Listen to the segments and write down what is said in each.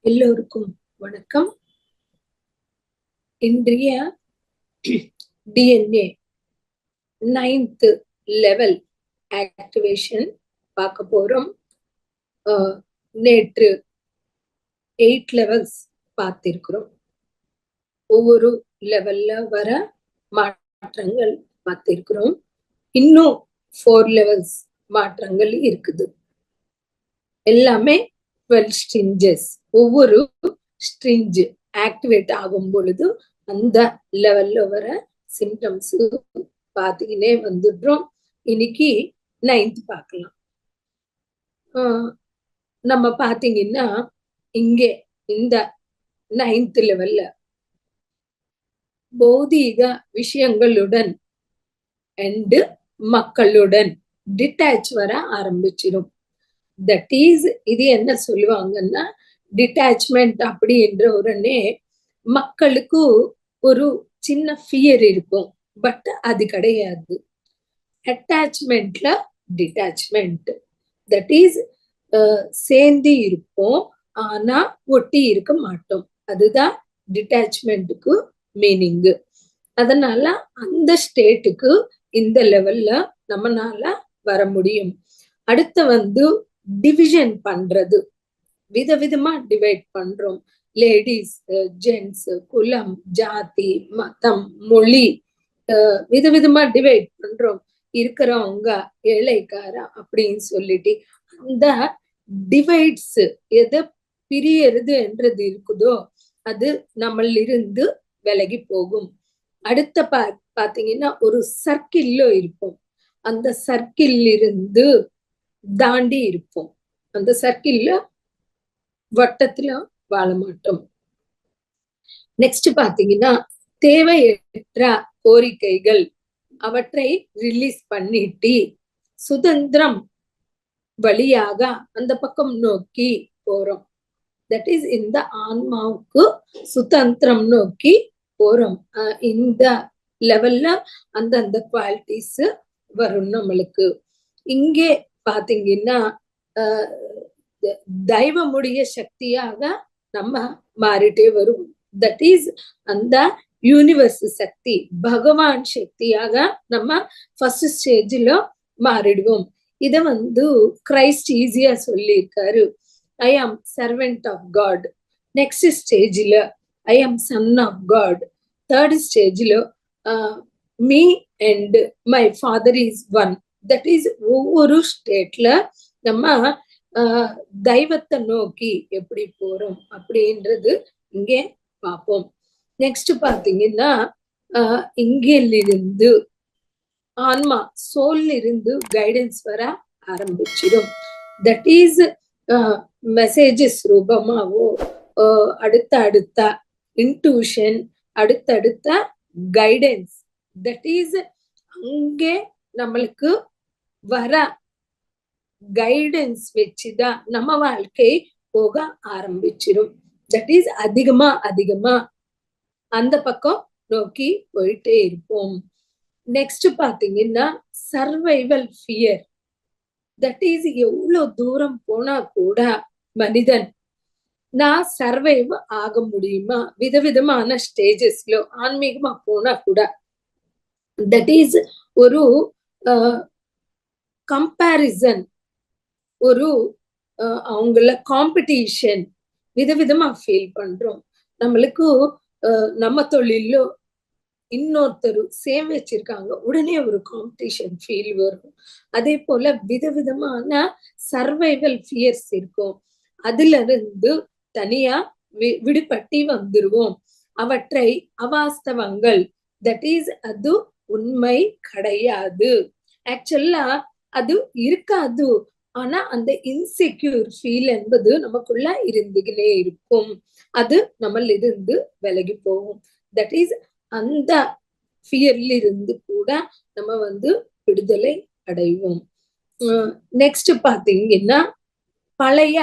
எல்லோருக்கும் வணக்கம். இன்றைய டிஎன்ஏ நைன்த் லெவல் ஆக்டிவேஷன் பார்க்க போறோம். நேற்று எயிட் லெவல்ஸ் பார்த்திருக்கிறோம். ஒவ்வொரு லெவல்ல வர மாற்றங்கள் பார்த்திருக்கிறோம். இன்னும் ஃபோர் லெவல்ஸ் மாற்றங்கள் இருக்குது. எல்லாமே டுவெல் ஸ்ட்ரிஞ்சஸ் ஒவ்வொரு ஸ்ட்ரிஞ்சு ஆக்டிவேட் ஆகும் பொழுது அந்த லெவல்ல வர சிம்டம்ஸ் பார்த்துக்கினே வந்துடுறோம். இன்னைக்கு நைன்த் பார்க்கலாம். ஆஹ் நம்ம பார்த்தீங்கன்னா இங்கே இந்த நைன்த் லெவல்ல பௌதீக விஷயங்களுடன் அண்டு மக்களுடன் டிட்டாச் வர ஆரம்பிச்சிடும் தட் இஸ் இது என்ன சொல்லுவாங்கன்னா டிட்டாச்மெண்ட் அப்படின்ற உடனே மக்களுக்கு ஒரு சின்ன ஃபியர் இருக்கும். பட் அது கிடையாது. அட்டாச்மெண்ட்ல டிட்டாச்மெண்ட் தட் இஸ் சேர்ந்து இருப்போம். ஆனா ஒட்டி இருக்க மாட்டோம். அதுதான் டிட்டாச்மெண்ட்டுக்கு மீனிங்கு அதனால அந்த ஸ்டேட்டுக்கு இந்த லெவல்ல நம்மனால வர முடியும். அடுத்து வந்து டிவிஷன் பண்றது. விதவிதமா டிவைட் பண்றோம். லேடிஸ் ஜென்ட்ஸ் குலம் ஜாதி மதம் மொழி அஹ், விதவிதமா டிவைட் பண்றோம். இருக்கிறவங்க ஏழைக்கார அப்படின்னு சொல்லிட்டு அந்த டிவைட்ஸ் எதை பிரியறது என்றது இருக்குதோ அது நம்மளிருந்து விலகி போகும். அடுத்த பா பாத்தீங்கன்னா ஒரு சர்க்கிள்ல இருப்போம். அந்த சர்க்கிள் இருந்து தாண்டி இருப்போம். அந்த சர்க்கிள்ல வட்டத்துல வாழ மாட்டோம். நெக்ஸ்ட் பாத்தீங்கன்னா தேவையற்ற கோரிக்கைகள் அவற்றை ரிலீஸ் பண்ணிட்டு சுதந்திரம் வழியாக அந்த பக்கம் நோக்கி போறோம். தட் இஸ் இந்த ஆன்மாவுக்கு சுதந்திரம் நோக்கி போறோம். அஹ் இந்த லெவல்ல அந்த அந்த குவாலிட்டிஸ் வரும் நம்மளுக்கு இங்கே பாத்தீங்கன்னா தெய்வமுடைய சக்தியாக நம்ம மாறிட்டே வரும். தட் இஸ் அந்த யூனிவர்ஸ் சக்தி பகவான் சக்தியாக நம்ம ஃபர்ஸ்ட் ஸ்டேஜ்ல மாறிடுவோம். இத வந்து கிரைஸ்ட் ஈஸியா சொல்லியிருக்காரு. ஐ ஆம் சர்வெண்ட் ஆஃப் காட் நெக்ஸ்ட் ஸ்டேஜ்ல I am son of God third ஸ்டேஜ்ல me and my father is one that is ஒவ்வொரு ஸ்டேட்ல நம்ம தெய்வத்தை நோக்கி எப்படி போறோம் அப்படின்றது இங்கே பார்ப்போம். நெக்ஸ்ட் பாத்தீங்கன்னா ஆஹ், இங்கிலிருந்து ஆன்மா சோல்ல இருந்து கைடன்ஸ் வர ஆரம்பிச்சிடும். தட் இஸ் மெசேஜஸ் ரூபமாவோ அடுத்த அடுத்த இன்ட்யூஷன் அடுத்தடுத்த கைடன்ஸ் தட் இஸ் அங்கே நம்மளுக்கு வர கைடன்ஸ் வச்சுதான் நம்ம வாழ்க்கை போக ஆரம்பிச்சிடும் தட் இஸ் அதிகமா அதிகமா அந்த பக்கம் நோக்கி போயிட்டே இருப்போம். நெக்ஸ்ட் பாத்தீங்கன்னா சர்வைவல் ஃபியர் தட் இஸ் எவ்வளவு தூரம் போனா கூட மனிதன் நான் சர்வைவ் ஆக முடியுமா? விதவிதமான ஸ்டேஜஸ்ல ஆன்மீகமா போனா கூட தட் இஸ் ஒரு கம்பேரிசன் ஒரு அஹ், அவங்கள காம்படிஷன் விதவிதமா ஃபீல் பண்றோம். நம்மளுக்கு நம்ம தொழிலோ இன்னொருத்தர் சேம் வச்சிருக்காங்க உடனே ஒரு காம்படிஷன் ஃபீல் வரும். அதே போல விதவிதமான சர்வைவல் ஃபியர்ஸ் இருக்கும். அதுல இருந்து தனியா வி- விடுபட்டி வந்துருவோம். அவற்றை அவாஸ்தவங்கள் தட் இஸ் அது உண்மை கிடையாது. ஆக்சுவலா அது இருக்காது. ஆனா அந்த இன்செக்யூர் ஃபீல் என்பது நமக்குள்ள இருந்துகினே இருக்கும். அது நம்மள இருந்து விலகி போகும். தட் இஸ் அந்த ஃபியர்ல இருந்து கூட நம்ம வந்து விடுதலை அடைவோம். நெக்ஸ்ட் பாத்தீங்கன்னா பழைய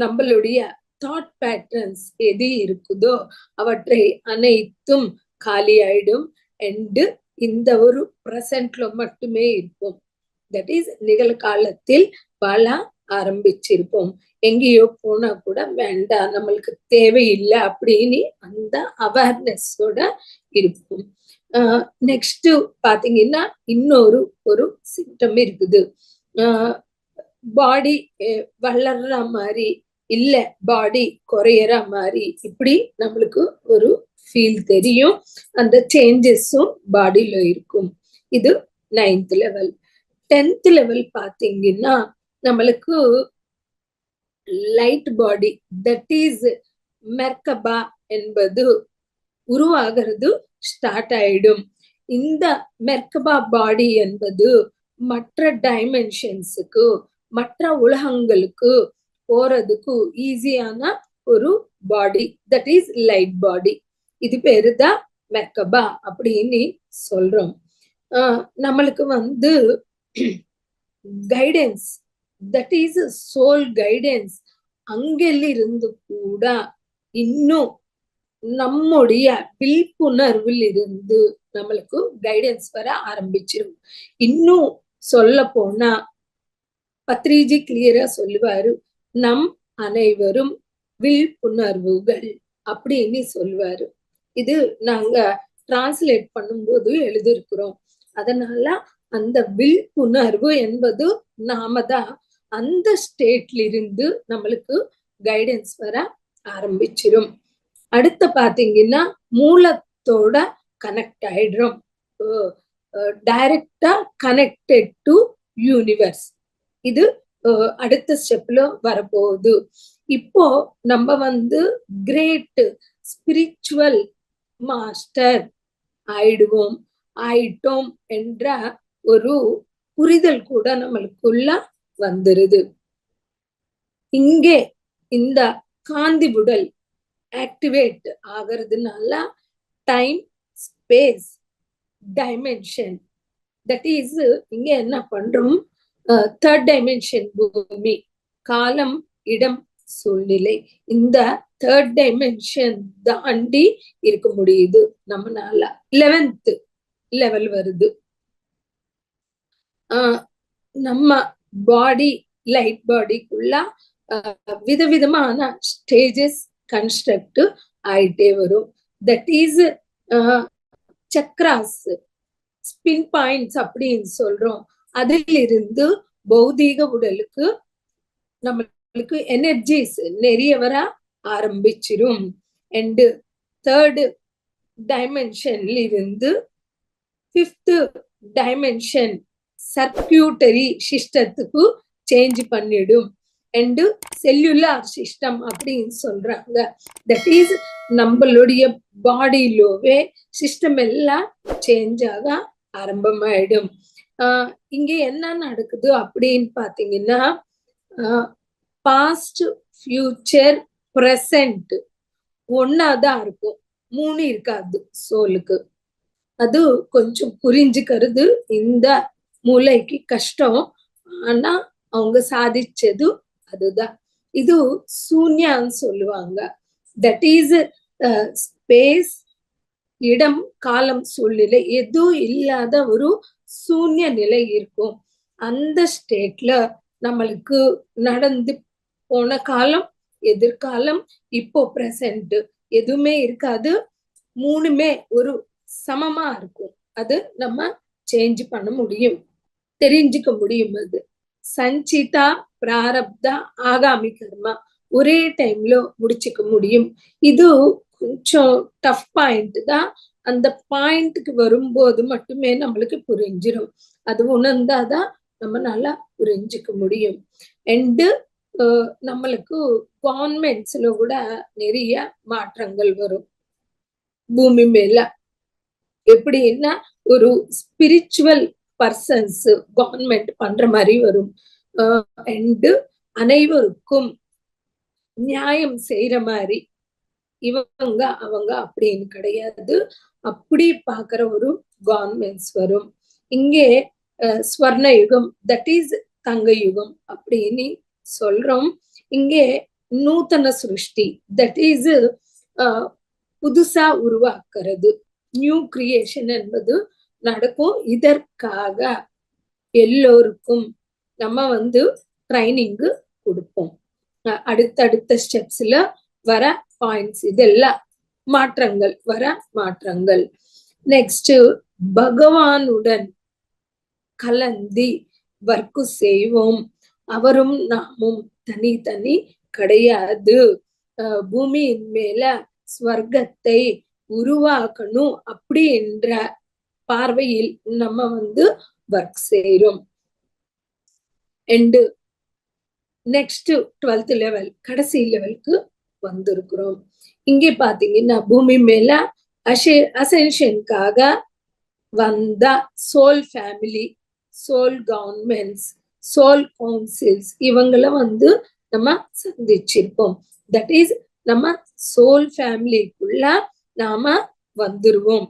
நம்மளுடைய தாட் பேட்டர்ன்ஸ் எது இருக்குதோ அவற்றை அனைத்தும் காலியாயிடும். அண்டு இந்த ஒரு பிரசன்ட்ல மட்டுமே இருப்போம். தட் இஸ் நிகழ்காலத்தில் வாழ ஆரம்பிச்சிருப்போம். எங்கேயோ போனா கூட வேண்டாம் நம்மளுக்கு தேவையில்லை அப்படின்னு அந்த அவேர்னஸோட இருப்போம். நெக்ஸ்ட் பாத்தீங்கன்னா இன்னொரு ஒரு சிம்டம் இருக்குது. பாடி வளர்ற மாதிரி இல்ல பாடி குறையற மாதிரி இப்படி நம்மளுக்கு ஒரு ஃபீல் தெரியும். அந்த சேஞ்சஸும் பாடியில இருக்கும். இது நைன்த் லெவல் டென்த் லெவல் பாத்தீங்கன்னா நம்மளுக்கு light body that is merkaba என்பது உருவாகிறது ஸ்டார்ட் ஆயிடும். இந்த மெர்கபா பாடி என்பது மற்ற டைமென்ஷன்ஸுக்கு மற்ற உலகங்களுக்கு போறதுக்கு ஈஸியான ஒரு body that is light body இது பேரு தான் மெக்கபா அப்படின்னு சொல்றோம். நம்மளுக்கு வந்து guidance that is soul guidance அங்கிலிருந்து கூட இன்னும் நம்முடைய விழிப்புணர்வில் இருந்து நம்மளுக்கு கைடன்ஸ் வர ஆரம்பிச்சிடும் இன்னும் சொல்ல போனா பத்ரிஜி கிளியரா சொல்லுவாரு நம் அனைவரும் விழிப்புணர்வுகள் அப்படின்னு சொல்லுவாரு. இது நாங்க டிரான்ஸ்லேட் பண்ணும்போது எழுதியிருக்கிறோம். அதனால அந்த விழிப்புணர்வு என்பது நாம தான் அந்த ஸ்டேட்ல இருந்து நம்மளுக்கு கைடன்ஸ் வர ஆரம்பிச்சிடும் அடுத்த பாத்தீங்கன்னா மூலத்தோட கனெக்ட் ஆயிடுறோம். டைரக்டா கனெக்டட் டு யூனிவர்ஸ் இது அடுத்த ஸ்டெப்ல வரப்போகுது. இப்போ நம்ம வந்து கிரேட் ஸ்பிரிச்சுவல் மாஸ்டர். ஆயிடுவோம் ஆயிட்டோம் என்ற ஒரு புரிதல் கூட நம்மளுக்குள்ள வந்துருது. இங்கே இந்த காந்தி உடல் ஆக்டிவேட் ஆகிறதுனால time space dimension that is இங்க என்ன பண்றோம்? தேர்ட் டைமென்ஷன் பூமி காலம் இடம் சூழ்நிலை. இந்த தேர்ட் டைமென்ஷன் தாண்டி இருக்க முடியுது. நம்மனால லெவன்த் லெவல் வருது. ஆஹ் நம்ம பாடி லைட் பாடிக்குள்ள விதவிதமான ஸ்டேஜஸ் கன்ஸ்ட்ரக்ட் ஆயிட்டே வரும். That is chakras spin points அப்படின்னு சொல்றோம். அதிலிருந்து பௌதீக உடலுக்கு நம்ம உங்களுக்கு எனர்ஜிஸ் நிறைய வர ஆரம்பிச்சிரும். அண்டு தேர்டு டைமென்ஷன்ல இருந்து ஃபிஃப்த்து டைமென்ஷன் சர்க்கியூட்டரி சிஸ்டத்துக்கு சேஞ்ச் பண்ணிடும். அண்டு செல்லுலார் சிஸ்டம் அப்படின்னு சொல்றாங்க. தட் இஸ் நம்மளுடைய பாடியிலோவே சிஸ்டம் எல்லாம் சேஞ்ச் ஆக ஆரம்பமாயிடும். ஆஹ் இங்க என்ன நடக்குது அப்படின்னு பாத்தீங்கன்னா பாஸ்ட் ஃபியூச்சர் ப்ரெசண்ட் ஒன்னாதான் இருக்கும். மூணு இருக்காது. சோலுக்கு. அது கொஞ்சம் புரிஞ்சுக்கிறது இந்த மூளைக்கு கஷ்டம். ஆனா அவங்க சாதிச்சது அதுதான். இது சூன்யான்னு சொல்லுவாங்க. தட் இஸ் ஸ்பேஸ் இடம் காலம் சூழ்நிலை எதுவும் இல்லாத ஒரு சூன்ய நிலை இருக்கும். அந்த ஸ்டேட்ல நம்மளுக்கு நடந்து போன காலம் எதிர்காலம் இப்போ பிரசன்ட் எதுவுமே இருக்காது. மூணுமே ஒரு சமமா இருக்கும். அது நம்ம சேஞ்ச் பண்ண முடியும். தெரிஞ்சுக்க முடியும் அது. சஞ்சிதா பிராரப்தா ஆகாமி கர்மா ஒரே டைம்ல முடிச்சுக்க முடியும். இது கொஞ்சம் டஃப் பாயிண்ட் தான். அந்த பாயிண்ட்டுக்கு வரும்போது மட்டுமே நம்மளுக்கு புரிஞ்சிடும் அது உணர்ந்தாதான் நம்ம நல்லா புரிஞ்சுக்க முடியும். அண்டு நம்மளுக்கு கவர்மெண்ட்ஸ்ல கூட நிறைய மாற்றங்கள் வரும். பூமி மேல. எப்படின்னா ஒரு ஸ்பிரிச்சுவல் பர்சன்ஸ் கவர்மெண்ட் பண்ற மாதிரி வரும். அண்டு அனைவருக்கும் நியாயம் செய்யற மாதிரி. இவங்க அவங்க அப்படின்னு கிடையாது. அப்படி பாக்குற ஒரு கவர்மெண்ட்ஸ் வரும். இங்கே ஸ்வர்ண யுகம் தட் இஸ் தங்க யுகம் அப்படின்னு சொல்றோம். இங்கே நூத்தன சிருஷ்டி தட் இஸ் புதுசா உருவாக்குறது. நியூ கிரியேஷன் என்பது நடக்கும். இதற்காக எல்லோருக்கும் நம்ம வந்து ட்ரைனிங்கு கொடுப்போம். அடுத்தடுத்த ஸ்டெப்ஸ்ல வர பாயிண்ட்ஸ் இதெல்லாம் மாற்றங்கள் வர மாற்றங்கள். நெக்ஸ்ட் பகவானுடன் கலந்தி வர்க்கு செய்வோம். அவரும் நாமும் தனித்தனி கிடையாது. பூமியின் மேல ஸ்வர்க்கத்தை உருவாக்கணும் அப்படி என்ற பார்வையில் நம்ம வந்து ஒர்க் செய்யறோம் அண்டு நெக்ஸ்ட் டுவெல்த் லெவல் கடைசி லெவலுக்கு வந்திருக்கிறோம். இங்கே பாத்தீங்கன்னா பூமி மேல அசே அசென்ஷனுக்காக வந்த soul family soul governments soul councils இவங்கள வந்து நம்ம சந்திச்சிருப்போம் தட் இஸ் நம்ம சோல் ஃபேமிலிக்குள்ள நாம வந்துருவோம்.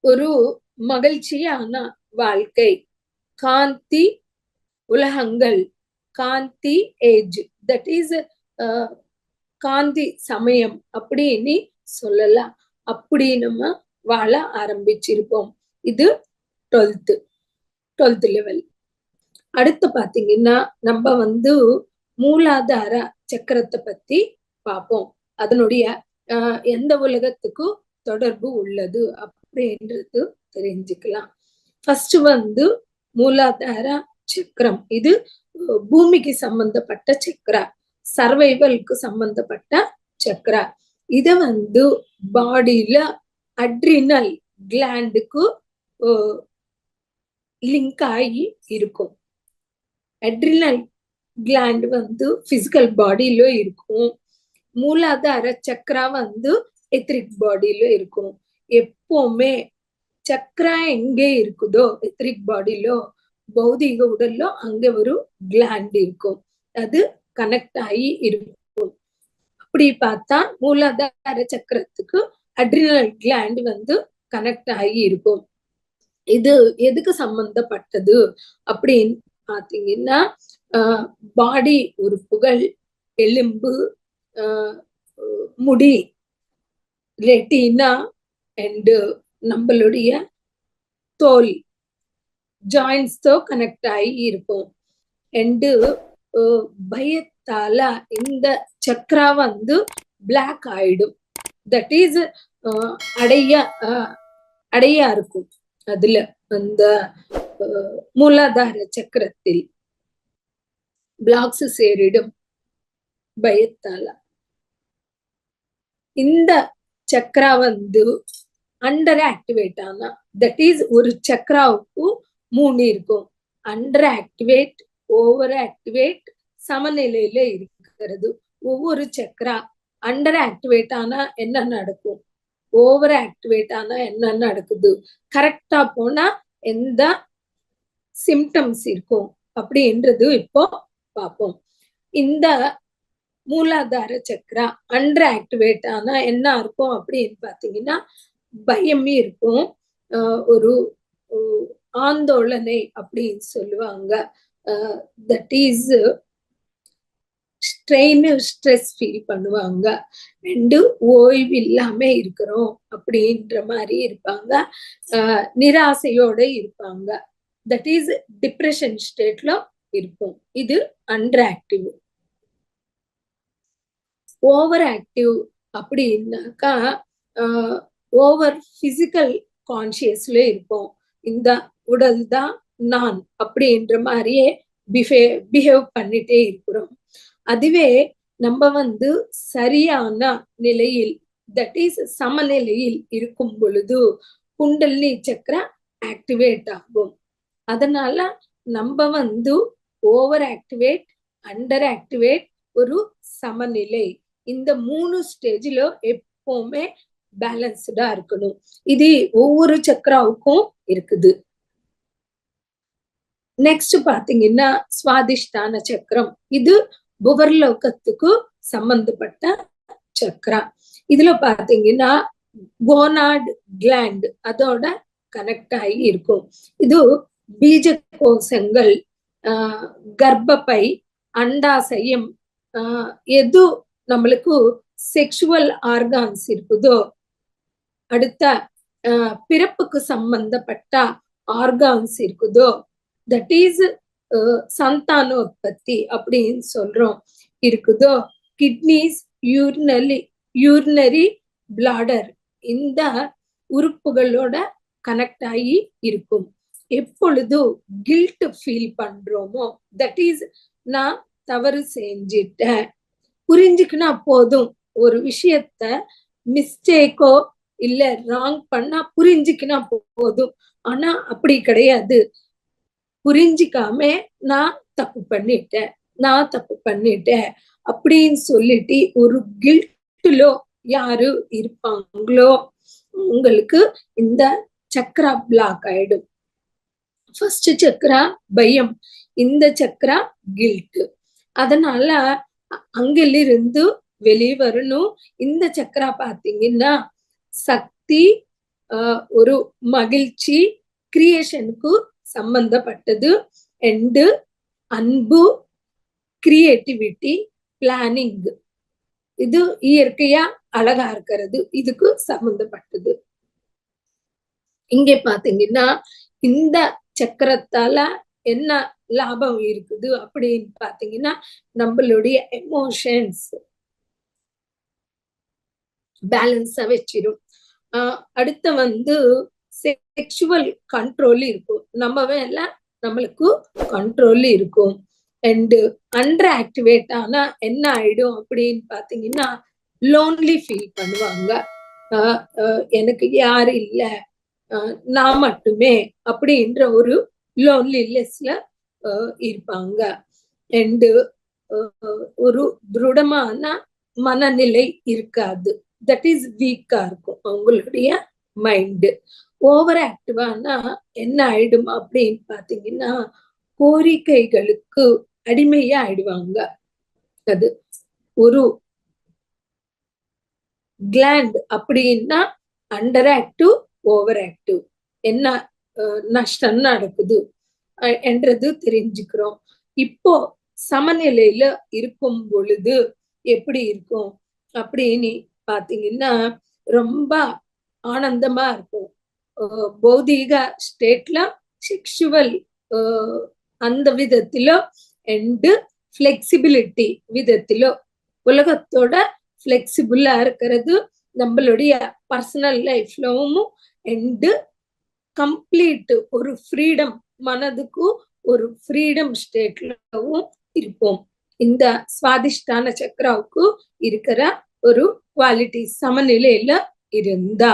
ஒரு மகிழ்ச்சியான வாழ்க்கை. காந்தி உலகங்கள். காந்தி ஏஜ் தட் இஸ் காந்தி சமயம் அப்படின்னு சொல்லலாம். அப்படி நம்ம வாழ ஆரம்பிச்சிருப்போம். இது டுவெல்த்து டுவெல்த் லெவல் அடுத்து பாத்தீங்கன்னா நம்ம வந்து மூலாதார சக்கரத்தை பத்தி பார்ப்போம் அதனுடைய எந்த உலகத்துக்கும் தொடர்பு உள்ளது அப்படின்றது தெரிஞ்சுக்கலாம். ஃபர்ஸ்ட் வந்து மூலாதார சக்கரம். இது பூமிக்கு சம்பந்தப்பட்ட சக்கரா. சர்வைவலுக்கு சம்பந்தப்பட்ட சக்கரா. இத வந்து பாடியில அட்ரினல் கிளாண்டுக்கு லிங்க் ஆகி இருக்கும் அட்ரினல் கிளாண்ட் வந்து பிசிக்கல் பாடியில இருக்கும் மூலாதார சக்கரா வந்து எத்ரிக் பாடியில இருக்கும் எப்பவுமே சக்கரா எங்கே இருக்குதோ எத்ரிக் பாடியிலோ பௌதிக உடல்லோ அங்க ஒரு கிளாண்ட் இருக்கும் அது கனெக்ட் ஆகி இருக்கும் அப்படி பார்த்தா மூலாதார சக்கரத்துக்கு அட்ரினல் கிளாண்ட் வந்து கனெக்ட் ஆகி இருக்கும் இது எதுக்கு சம்பந்தப்பட்டது அப்படின்னு பாத்தீங்கன்னா பாடி உறுப்புகள் எலும்பு முடி ரெட்டினா அண்டு நம்மளுடைய தோல் ஜாயின்ஸ்தோ கனெக்ட் ஆகி இருக்கும். அண்டு பயத்தால இந்த சக்ரா வந்து பிளாக் ஆயிடும். தட் இஸ் அடைய அடையா இருக்கும். அதுல அந்த மூலாதார சக்கரத்தில் பிளாக்ஸ் சேரிடும் பயத்தால இந்த சக்கரா வந்து அண்டர் ஆக்டிவேட் ஆனா தட் இஸ் ஒரு சக்கராவுக்கு மூணு இருக்கும் அண்டர் ஆக்டிவேட் ஓவர் ஆக்டிவேட் சமநிலையில இருக்கிறது ஒவ்வொரு சக்கரா அண்டர் ஆக்டிவேட் ஆனா என்ன நடக்கும் ஓவர் ஆக்டிவேட் ஆனா என்ன நடக்குது. கரெக்டா போனா எந்த சிம்டம்ஸ் இருக்கும் அப்படின்றது இப்போ பார்ப்போம். இந்த மூலாதார சக்கரா அண்டர் ஆக்டிவேட் ஆனா என்ன இருக்கும் அப்படின்னு பாத்தீங்கன்னா பயமே இருக்கும். ஒரு ஆந்தோலனை அப்படின்னு சொல்லுவாங்க. That is strain stress feel பண்ணுவாங்க. ரெண்டு ஓய்வு இல்லாம இருக்கிறோம் அப்படின்ற மாதிரி இருப்பாங்க. நிராசையோட இருப்பாங்க. தட் இஸ் டிப்ரெஷன் ஸ்டேட்ல இருப்போம். இது அண்டர் ஆக்டிவ் ஓவர் ஆக்டிவ் அப்படின்னாக்கா ஓவர் பிசிக்கல் கான்சியஸ்ல இருப்போம். இந்த உடல் தான் நான் அப்படின்ற மாதிரியே பிஹேவ் பிஹேவ் பண்ணிட்டே இருக்கிறோம். அதுவே நம்ம வந்து சரியான நிலையில் தட் இஸ் சமநிலையில் இருக்கும் பொழுது குண்டலினி சக்கர ஆக்டிவேட் ஆகும். அதனால நம்ம வந்து ஓவர் ஆக்டிவேட் அண்டர் ஆக்டிவேட் ஒரு சமநிலை. இந்த மூணு ஸ்டேஜ்ல எப்பவுமே பேலன்ஸ்டா இருக்கணும். இது ஒவ்வொரு சக்கராவுக்கும் இருக்குது. நெக்ஸ்ட் பாத்தீங்கன்னா சுவாதிஷ்டான சக்கரம். இது புவர்லோகத்துக்கு சம்பந்தப்பட்ட சக்கரம். இதுல பாத்தீங்கன்னா கோனாட் கிளாண்ட் அதோட கனெக்ட் ஆகி இருக்கும். இது பீஜ கோசங்கள் ஆஹ் கர்ப்பப்பை அண்டாசயம் எது நம்மளுக்கு செக்ஷுவல் ஆர்கான்ஸ் இருக்குதோ அடுத்த பிறப்புக்கு சம்பந்தப்பட்ட ஆர்கான்ஸ் இருக்குதோ தட் இஸ் சந்தானோத்பத்தி அப்படின்னு சொல்றோம். இருக்குதோ? கிட்னிஸ் யூர்னலி யூரினரி பிளாடர் இந்த உறுப்புகளோட கனெக்ட் ஆகி இருக்கும். எப்பொழுது கில்ட் ஃபீல் பண்றோமோ? தட் இஸ் நான் தவறு செஞ்சிட்டேன். புரிஞ்சுக்கினா போதும். ஒரு விஷயத்த மிஸ்டேக்கோ இல்ல ராங் பண்ணா புரிஞ்சுக்கினா போதும். ஆனா அப்படி கிடையாது. புரிஞ்சிக்காம நான் தப்பு பண்ணிட்டேன் நான் தப்பு பண்ணிட்டேன் அப்படின்னு சொல்லிட்டு ஒரு கில்ட்டுலோ யாரு இருப்பாங்களோ உங்களுக்கு இந்த சக்கரா பிளாக் ஆயிடும். ஃபர்ஸ்ட் சக்கரா பயம் இந்த சக்கரா கில்ட் அதனால அங்கிலிருந்து வெளியே வரணும் இந்த சக்கரா பாத்தீங்கன்னா சக்தி ஒரு மகிழ்ச்சி கிரியேஷனுக்கு சம்பந்தப்பட்டது. அண்டு அன்பு கிரியேட்டிவிட்டி பிளானிங் இது இயற்கையா அழகா இருக்கிறது. இதுக்கு சம்பந்தப்பட்டது. இங்கே பாத்தீங்கன்னா இந்த சக்கரத்தால என்ன லாபம் இருக்குது அப்படின்னு பாத்தீங்கன்னா நம்மளுடைய எமோஷன்ஸ் பேலன்ஸா வச்சிரும். ஆஹ் அடுத்த வந்து செக்ஷுவல் கண்ட்ரோல் இருக்கும். நம்ம வேலை நம்மளுக்கு கண்ட்ரோல் இருக்கும். அண்டு அண்டர் ஆக்டிவேட் ஆனா என்ன ஆயிடும் அப்படின்னு பாத்தீங்கன்னா லோன்லி ஃபீல் பண்ணுவாங்க. எனக்கு யாரு இல்ல நான் மட்டுமே அப்படின்ற ஒரு லோன்லினஸ்ல இருப்பாங்க. அண்டு ஒரு திருடமான மனநிலை இருக்காது. தட் இஸ் வீக்கா இருக்கும் அவங்களுடைய மைண்டு ஓவர் ஆக்டிவானா என்ன ஆயிடும் அப்படின்னு பாத்தீங்கன்னா கோரிக்கைகளுக்கு அடிமையா ஆயிடுவாங்க அது ஒரு கிளாண்ட் அப்படின்னா அண்டர் ஆக்டிவ் ஓவர் ஆக்டிவ் என்ன நஷ்டம் நடக்குது என்றது தெரிஞ்சுக்கிறோம். இப்போ சமநிலையில இருக்கும் பொழுது எப்படி இருக்கும்? அப்படின்னு பாத்தீங்கன்னா ரொம்ப ஆனந்தமா இருக்கும். பௌதீக ஸ்டேட்ல செக்ஷுவல் அந்த விதத்திலோ அண்டு ஃப்ளெக்சிபிலிட்டி விதத்திலோ உலகத்தோட ஃப்ளெக்சிபிளா இருக்கிறது நம்மளுடைய பர்சனல் லைஃப்லவும் அண்டு கம்ப்ளீட் ஒரு ஃப்ரீடம் மனதுக்கு ஒரு ஃப்ரீடம் ஸ்டேட்லவும் இருப்போம் இந்த சுவாதிஷ்டான சக்கராவுக்கு இருக்கிற ஒரு குவாலிட்டி சமநிலையில இருந்தா